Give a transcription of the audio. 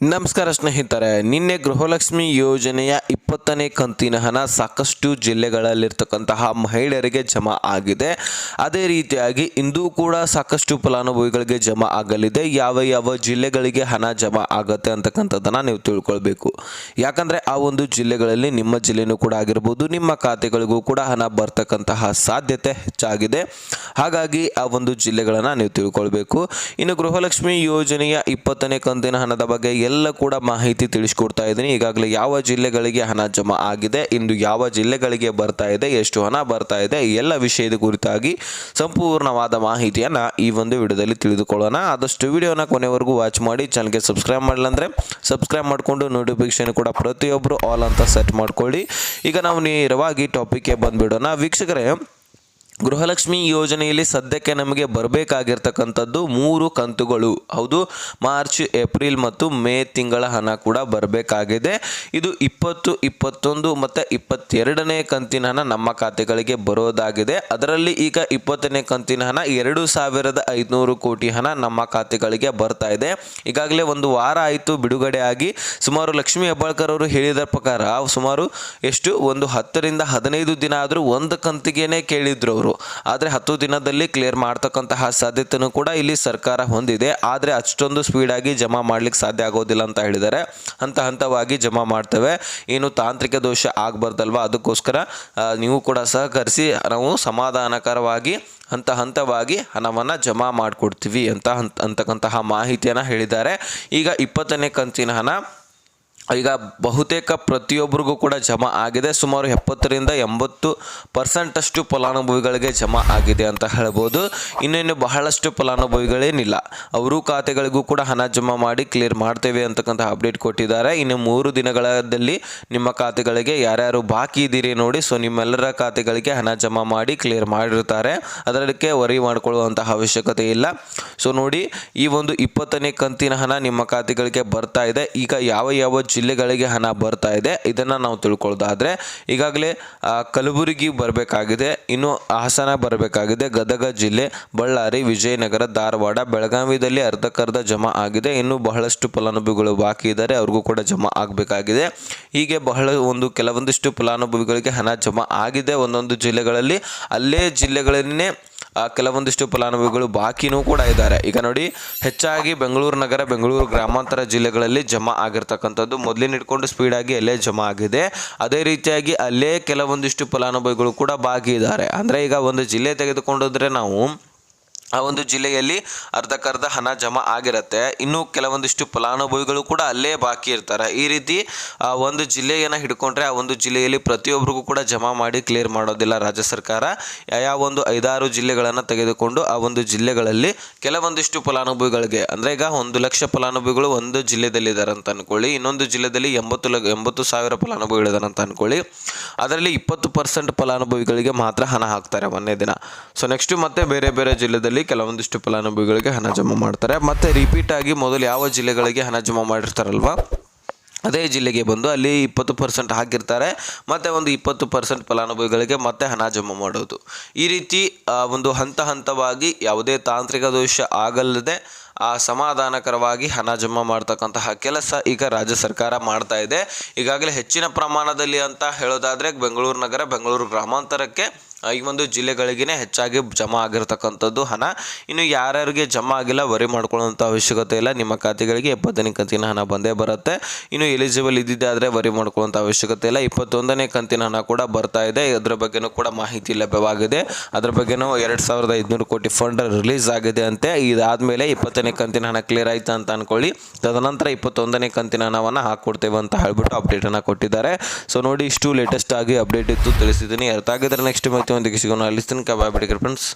ನಮಸ್ಕಾರ ಸ್ನೇಹಿತರೆ, ನಿನ್ನೆ ಗೃಹಲಕ್ಷ್ಮಿ ಯೋಜನೆಯ ಇಪ್ಪತ್ತನೇ ಕಂತಿನ ಹಣ ಸಾಕಷ್ಟು ಜಿಲ್ಲೆಗಳಲ್ಲಿರ್ತಕ್ಕಂತಹ ಮಹಿಳೆಯರಿಗೆ ಜಮಾ ಆಗಿದೆ. ಅದೇ ರೀತಿಯಾಗಿ ಇಂದು ಕೂಡ ಸಾಕಷ್ಟು ಫಲಾನುಭವಿಗಳಿಗೆ ಜಮಾ ಆಗಲಿದೆ. ಯಾವ ಯಾವ ಜಿಲ್ಲೆಗಳಿಗೆ ಹಣ ಜಮಾ ಆಗುತ್ತೆ ಅಂತಕ್ಕಂಥದ್ದನ್ನು ನೀವು ತಿಳ್ಕೊಳ್ಬೇಕು. ಯಾಕಂದರೆ ಆ ಒಂದು ಜಿಲ್ಲೆಗಳಲ್ಲಿ ನಿಮ್ಮ ಜಿಲ್ಲೆನೂ ಕೂಡ ಆಗಿರ್ಬೋದು, ನಿಮ್ಮ ಖಾತೆಗಳಿಗೂ ಕೂಡ ಹಣ ಬರ್ತಕ್ಕಂತಹ ಸಾಧ್ಯತೆ ಹೆಚ್ಚಾಗಿದೆ. ಹಾಗಾಗಿ ಆ ಒಂದು ಜಿಲ್ಲೆಗಳನ್ನು ನೀವು ತಿಳ್ಕೊಳ್ಬೇಕು. ಇನ್ನು ಗೃಹಲಕ್ಷ್ಮಿ ಯೋಜನೆಯ ಇಪ್ಪತ್ತನೇ ಕಂತಿನ ಹಣದ ಬಗ್ಗೆ ಎಲ್ಲ ಕೂಡ ಮಾಹಿತಿ ತಿಳಿಸ್ಕೊಡ್ತಾ ಇದ್ದೀನಿ. ಈಗಾಗಲೇ ಯಾವ ಜಿಲ್ಲೆಗಳಿಗೆ ಹಣ ಜಮಾ ಆಗಿದೆ, ಇಂದು ಯಾವ ಜಿಲ್ಲೆಗಳಿಗೆ ಬರ್ತಾ ಇದೆ, ಎಷ್ಟು ಹಣ ಬರ್ತಾ ಇದೆ ಎಲ್ಲ ವಿಷಯದ ಕುರಿತಾಗಿ ಸಂಪೂರ್ಣವಾದ ಮಾಹಿತಿಯನ್ನು ಈ ಒಂದು ವಿಡಿಯೋದಲ್ಲಿ ತಿಳಿದುಕೊಳ್ಳೋಣ. ಆದಷ್ಟು ವಿಡಿಯೋನ ಕೊನೆವರೆಗೂ ವಾಚ್ ಮಾಡಿ, ಚಾನಲ್ಗೆ ಸಬ್ಸ್ಕ್ರೈಬ್ ಮಾಡಲ್ಲ ಅಂದರೆ ಸಬ್ಸ್ಕ್ರೈಬ್ ಮಾಡಿಕೊಂಡು ನೋಟಿಫಿಕೇಶನ್ ಕೂಡ ಪ್ರತಿಯೊಬ್ಬರು ಆಲ್ ಅಂತ ಸೆಟ್ ಮಾಡ್ಕೊಳ್ಳಿ. ಈಗ ನಾವು ನೇರವಾಗಿ ಟಾಪಿಕ್ಗೆ ಬಂದುಬಿಡೋಣ. ವೀಕ್ಷಕರೇ ಗೃಹಲಕ್ಷ್ಮಿ ಯೋಜನೆಯಲ್ಲಿ ಸದ್ಯಕ್ಕೆ ನಮಗೆ ಬರಬೇಕಾಗಿರ್ತಕ್ಕಂಥದ್ದು ಮೂರು ಕಂತುಗಳು. ಹೌದು, ಮಾರ್ಚ್, ಏಪ್ರಿಲ್ ಮತ್ತು ಮೇ ತಿಂಗಳ ಹಣ ಕೂಡ ಬರಬೇಕಾಗಿದೆ. ಇದು ಇಪ್ಪತ್ತು, ಇಪ್ಪತ್ತೊಂದು ಮತ್ತು ಇಪ್ಪತ್ತೆರಡನೇ ಕಂತಿನ ಹಣ ನಮ್ಮ ಖಾತೆಗಳಿಗೆ ಬರೋದಾಗಿದೆ. ಅದರಲ್ಲಿ ಈಗ ಇಪ್ಪತ್ತನೇ ಕಂತಿನ ಹಣ ಎರಡು ಸಾವಿರದ ಐದುನೂರು ಕೋಟಿ ಹಣ ನಮ್ಮ ಖಾತೆಗಳಿಗೆ ಬರ್ತಾ ಇದೆ. ಈಗಾಗಲೇ ಒಂದು ವಾರ ಆಯಿತು ಬಿಡುಗಡೆ ಆಗಿ. ಸುಮಾರು ಲಕ್ಷ್ಮಿ ಹೆಬ್ಬಾಳ್ಕರ್ ಅವರು ಹೇಳಿದ ಪ್ರಕಾರ, ಸುಮಾರು ಎಷ್ಟು? ಒಂದು ಹತ್ತರಿಂದ ಹದಿನೈದು ದಿನ ಆದರೂ ಒಂದು ಕಂತಿಗೇನೆ ಕೇಳಿದ್ರು ಅವರು. ಆದರೆ ಹತ್ತು ದಿನದಲ್ಲಿ ಕ್ಲಿಯರ್ ಮಾಡ್ತಕ್ಕಂತಹ ಸಾಧ್ಯತೆಯೂ ಕೂಡ ಇಲ್ಲಿ ಸರ್ಕಾರ ಹೊಂದಿದೆ. ಆದರೆ ಅಷ್ಟೊಂದು ಸ್ಪೀಡಾಗಿ ಜಮಾ ಮಾಡ್ಲಿಕ್ಕೆ ಸಾಧ್ಯ ಆಗೋದಿಲ್ಲ ಅಂತ ಹೇಳಿದ್ದಾರೆ. ಹಂತ ಹಂತವಾಗಿ ಜಮಾ ಮಾಡ್ತೇವೆ. ಏನು ತಾಂತ್ರಿಕ ದೋಷ ಆಗಬಾರ್ದಲ್ವಾ? ಅದಕ್ಕೋಸ್ಕರ ನೀವು ಕೂಡ ಸಹಕರಿಸಿ, ನಾವು ಸಮಾಧಾನಕರವಾಗಿ, ಹಂತ ಹಂತವಾಗಿ ಹಣವನ್ನು ಜಮಾ ಮಾಡಿಕೊಡ್ತೀವಿ ಅಂತ ಹಂತ, ಅಂತಕ್ಕಂತಹ ಮಾಹಿತಿಯನ್ನು ಹೇಳಿದ್ದಾರೆ. ಈಗ ಇಪ್ಪತ್ತನೇ ಕಂತಿನ ಹಣ ಈಗ ಬಹುತೇಕ ಪ್ರತಿಯೊಬ್ಬರಿಗೂ ಕೂಡ ಜಮಾ ಆಗಿದೆ. ಸುಮಾರು ಎಪ್ಪತ್ತರಿಂದ ಎಂಬತ್ತು ಪರ್ಸೆಂಟಷ್ಟು ಫಲಾನುಭವಿಗಳಿಗೆ ಜಮಾ ಆಗಿದೆ ಅಂತ ಹೇಳ್ಬೋದು. ಇನ್ನೇನು ಬಹಳಷ್ಟು ಫಲಾನುಭವಿಗಳೇನಿಲ್ಲ. ಅವರು ಖಾತೆಗಳಿಗೂ ಕೂಡ ಹಣ ಜಮಾ ಮಾಡಿ ಕ್ಲಿಯರ್ ಮಾಡ್ತೇವೆ ಅಂತಕ್ಕಂಥ ಅಪ್ಡೇಟ್ ಕೊಟ್ಟಿದ್ದಾರೆ. ಇನ್ನು ಮೂರು ದಿನಗಳಲ್ಲಿ ನಿಮ್ಮ ಖಾತೆಗಳಿಗೆ ಯಾರ್ಯಾರು ಬಾಕಿ ಇದ್ದೀರಿ ನೋಡಿ ಸೊ ನಿಮ್ಮೆಲ್ಲರ ಖಾತೆಗಳಿಗೆ ಹಣ ಜಮಾ ಮಾಡಿ ಕ್ಲಿಯರ್ ಮಾಡಿರ್ತಾರೆ ಅದಕ್ಕೆ ವರಿ ಮಾಡಿಕೊಳ್ಳುವಂತಹ ಅವಶ್ಯಕತೆ ಇಲ್ಲ. ಸೊ ನೋಡಿ, ಈ ಒಂದು ಇಪ್ಪತ್ತನೇ ಕಂತಿನ ಹಣ ನಿಮ್ಮ ಖಾತೆಗಳಿಗೆ ಬರ್ತಾ ಇದೆ. ಈಗ ಯಾವ ಯಾವ ಜಿಲ್ಲೆಗಳಿಗೆ ಹಣ ಬರ್ತಾ ಇದೆ. ಇದನ್ನು ನಾವು ತಿಳ್ಕೊಳ್ಳೋದಾದರೆ ಈಗಾಗಲೇ ಕಲಬುರಗಿ ಬರಬೇಕಾಗಿದೆ. ಇನ್ನು ಹಾಸನ ಬರಬೇಕಾಗಿದೆ. ಗದಗ ಜಿಲ್ಲೆ, ಬಳ್ಳಾರಿ, ವಿಜಯನಗರ, ಧಾರವಾಡ, ಬೆಳಗಾವಿದಲ್ಲಿ ಅರ್ಧಕ್ಕರ್ಧ ಜಮಾ ಆಗಿದೆ. ಇನ್ನು ಬಹಳಷ್ಟು ಫಲಾನುಭವಿಗಳು ಬಾಕಿ ಇದ್ದಾರೆ. ಅವ್ರಿಗೂ ಕೂಡ ಜಮಾ ಆಗಬೇಕಾಗಿದೆ. ಹೀಗೆ ಬಹಳ ಒಂದು ಕೆಲವೊಂದಿಷ್ಟು ಫಲಾನುಭವಿಗಳಿಗೆ ಹಣ ಜಮಾ ಆಗಿದೆ. ಒಂದೊಂದು ಜಿಲ್ಲೆಗಳಲ್ಲಿ ಅಲ್ಲೇ ಜಿಲ್ಲೆಗಳನ್ನೇ ಕೆಲವೊಂದಿಷ್ಟು ಫಲಾನುಭವಿಗಳು ಬಾಕಿನೂ ಕೂಡ ಇದ್ದಾರೆ. ಈಗ ನೋಡಿ, ಹೆಚ್ಚಾಗಿ ಬೆಂಗಳೂರು ನಗರ, ಬೆಂಗಳೂರು ಗ್ರಾಮಾಂತರ ಜಿಲ್ಲೆಗಳಲ್ಲಿ ಜಮಾ ಆಗಿರ್ತಕ್ಕಂಥದ್ದು ಮೊದಲಿನ ಇಟ್ಕೊಂಡು ಸ್ಪೀಡಾಗಿ ಅಲ್ಲೇ ಜಮಾ ಆಗಿದೆ. ಅದೇ ರೀತಿಯಾಗಿ ಅಲ್ಲೇ ಕೆಲವೊಂದಿಷ್ಟು ಫಲಾನುಭವಿಗಳು ಕೂಡ ಬಾಕಿ ಇದ್ದಾರೆ. ಅಂದರೆ ಈಗ ಒಂದು ಜಿಲ್ಲೆ ತೆಗೆದುಕೊಂಡಿದ್ರೆ ನಾವು ಆ ಒಂದು ಜಿಲ್ಲೆಯಲ್ಲಿ ಅರ್ಧಕ್ಕರ್ಧ ಹಣ ಜಮಾ ಆಗಿರುತ್ತೆ. ಇನ್ನು ಕೆಲವೊಂದಿಷ್ಟು ಫಲಾನುಭವಿಗಳು ಕೂಡ ಅಲ್ಲೇ ಬಾಕಿ ಇರ್ತಾರೆ. ಈ ರೀತಿ, ಆ ಒಂದು ಜಿಲ್ಲೆಯನ್ನು ಹಿಡ್ಕೊಂಡ್ರೆ ಆ ಒಂದು ಜಿಲ್ಲೆಯಲ್ಲಿ ಪ್ರತಿಯೊಬ್ಬರಿಗೂ ಕೂಡ ಜಮಾ ಮಾಡಿ ಕ್ಲಿಯರ್ ಮಾಡೋದಿಲ್ಲ ರಾಜ್ಯ ಸರ್ಕಾರ. ಯಾವ ಒಂದು ಐದಾರು ಜಿಲ್ಲೆಗಳನ್ನು ತೆಗೆದುಕೊಂಡು ಆ ಒಂದು ಜಿಲ್ಲೆಗಳಲ್ಲಿ ಕೆಲವೊಂದಿಷ್ಟು ಫಲಾನುಭವಿಗಳಿಗೆ, ಅಂದರೆ ಈಗ ಒಂದು ಲಕ್ಷ ಫಲಾನುಭವಿಗಳು ಒಂದು ಜಿಲ್ಲೆಯಲ್ಲಿ ಇದ್ದಾರೆ ಅಂತ ಅನ್ಕೊಳ್ಳಿ. ಇನ್ನೊಂದು ಜಿಲ್ಲೆಯಲ್ಲಿ ಎಂಬತ್ತು ಲಕ್ಷ ಎಂಬತ್ತು ಸಾವಿರ ಫಲಾನುಭವಿಗಳಿದ್ದಾರೆ ಅಂತ ಅನ್ಕೊಳ್ಳಿ. ಅದರಲ್ಲಿ ಇಪ್ಪತ್ತು ಪರ್ಸೆಂಟ್ ಫಲಾನುಭವಿಗಳಿಗೆ ಮಾತ್ರ ಹಣ ಹಾಕ್ತಾರೆ ಒಂದೇ ದಿನ. ಸೊ ನೆಕ್ಸ್ಟ್ ಮತ್ತೆ ಬೇರೆ ಬೇರೆ ಜಿಲ್ಲೆದಲ್ಲಿ ಕೆಲವೊಂದಿಷ್ಟು ಫಲಾನುಭವಿಗಳಿಗೆ ಹಣ ಜಮಾ ಮಾಡ್ತಾರೆ. ಮತ್ತೆ ರಿಪೀಟ್ ಆಗಿ ಮೊದಲು ಯಾವ ಜಿಲ್ಲೆಗಳಿಗೆ ಹಣ ಜಮಾ ಮಾಡಿರ್ತಾರಲ್ವಾ? ಅದೇ ಜಿಲ್ಲೆಗೆ ಬಂದು ಅಲ್ಲಿ ಇಪ್ಪತ್ತು ಪರ್ಸೆಂಟ್ ಹಾಕಿರ್ತಾರೆ. ಮತ್ತು ಒಂದು ಇಪ್ಪತ್ತು ಪರ್ಸೆಂಟ್ ಫಲಾನುಭವಿಗಳಿಗೆ ಮತ್ತೆ ಹಣ ಜಮಾ ಮಾಡೋದು. ಈ ರೀತಿ ಒಂದು ಹಂತ ಹಂತವಾಗಿ ಯಾವುದೇ ತಾಂತ್ರಿಕ ದೋಷ ಆಗಲ್ಲದೆ, ಆ, ಸಮಾಧಾನಕರವಾಗಿ ಹಣ ಜಮಾ ಮಾಡ್ತಕ್ಕಂತಹ ಕೆಲಸ ಈಗ ರಾಜ್ಯ ಸರ್ಕಾರ ಮಾಡ್ತಾ ಇದೆ. ಈಗಾಗಲೇ ಹೆಚ್ಚಿನ ಪ್ರಮಾಣದಲ್ಲಿ ಅಂತ ಹೇಳೋದಾದರೆ, ಬೆಂಗಳೂರು ನಗರ, ಬೆಂಗಳೂರು ಗ್ರಾಮಾಂತರಕ್ಕೆ ಈ ಒಂದು ಜಿಲ್ಲೆಗಳಿಗೇ ಹೆಚ್ಚಾಗಿ ಜಮಾ ಆಗಿರತಕ್ಕಂಥದ್ದು ಹಣ. ಇನ್ನು ಯಾರ್ಯಾರಿಗೆ ಜಮಾ ಆಗಿಲ್ಲ, ವರಿ ಮಾಡ್ಕೊಳ್ಳೋಂಥ ಅವಶ್ಯಕತೆ ಇಲ್ಲ. ನಿಮ್ಮ ಖಾತೆಗಳಿಗೆ ಇಪ್ಪತ್ತನೇ ಕಂತಿನ ಹಣ ಬಂದೇ ಬರುತ್ತೆ. ಇನ್ನು ಎಲಿಜಿಬಲ್ ಇದ್ದಿದ್ದಾದರೆ ವರಿ ಮಾಡ್ಕೊಳ್ಳೋಂಥ ಅವಶ್ಯಕತೆ ಇಲ್ಲ. ಇಪ್ಪತ್ತೊಂದನೇ ಕಂತಿನ ಹಣ ಕೂಡ ಬರ್ತಾ ಇದೆ. ಅದರ ಬಗ್ಗೆನೂ ಕೂಡ ಮಾಹಿತಿ ಲಭ್ಯವಾಗಿದೆ. ಅದ್ರ ಬಗ್ಗೆನೂ ಎರಡು ಸಾವಿರದ ಐದುನೂರು ಕೋಟಿ ಫಂಡ್ ರಿಲೀಸ್ ಆಗಿದೆ ಅಂತೆ. ಇದಾದಮೇಲೆ ಇಪ್ಪತ್ತನೇ ಕಂತಿನ ಹಣ ಕ್ಲಿಯರ್ ಆಯಿತು ಅಂತ ಅನ್ಕೊಳ್ಳಿ. ತದನಂತರ ಇಪ್ಪತ್ತೊಂದನೇ ಕಂತಿನ ಹಣವನ್ನು ಹಾಕ್ಕೊಡ್ತೇವೆ ಅಂತ ಹೇಳ್ಬಿಟ್ಟು ಅಪ್ಡೇಟನ್ನು ಕೊಟ್ಟಿದ್ದಾರೆ. ಸೊ ನೋಡಿ, ಇಷ್ಟು ಲೇಟೆಸ್ಟ್ ಆಗಿ ಅಪ್ಡೇಟ್ ಇತ್ತು. ತಿಳಿಸಿದ್ದೀನಿ ಅರ್ಥ ಆಗಿದ್ರೆ ನೆಕ್ಸ್ಟ್ మొత్తం ఎందుకు ఇసుకున్న లిస్ట్ ఇంకా బాగా పెడికారు ఫ్రెండ్స్.